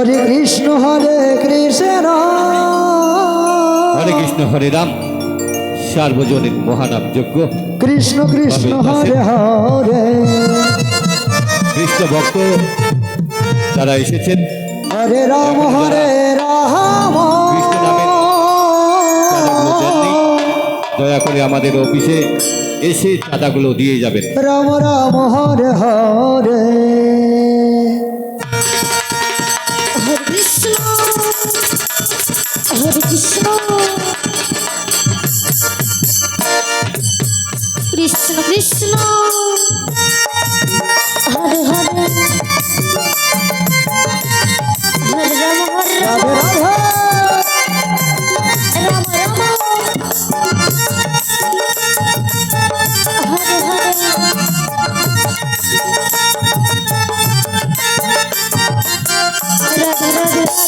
হরে কৃষ্ণ হরে কৃষ্ণ। হরে কৃষ্ণ হরে রাম। সার্বজনীন মহানাম যজ্ঞ। কৃষ্ণ কৃষ্ণ হরে হরে। কৃষ্ণ ভক্ত তারা এসেছেন। হরে রাম হরে রাম। দয়া করে আমাদের অফিসে এসে চাঁদাগুলো দিয়ে যাবেন। Ram Ram Hare Hare.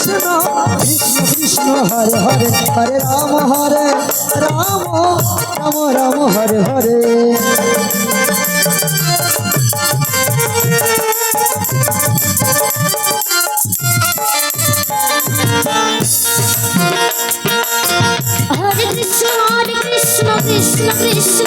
Krishna Krishna Hare Hare Hare Ram Hare Ram Ram Ram, Hare Hare. Hare Krishna Hare Krishna Krishna Krishna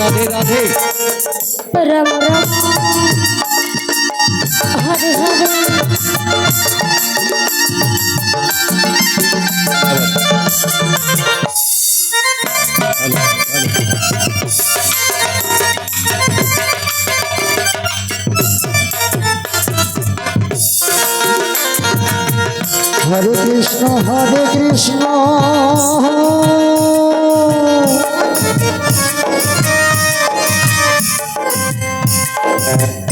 Radhe Radhe Radhe Radhe Ram Ram Hare Hare hello hello Hare Krishna Hare Krishna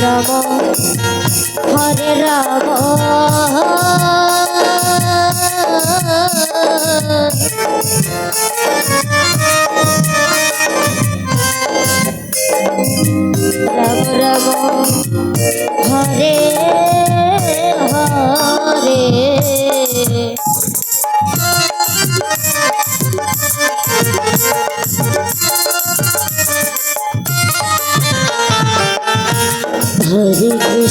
Ram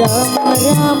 Ram Ram.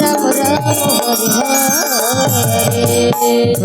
Ram Ram Hare হরে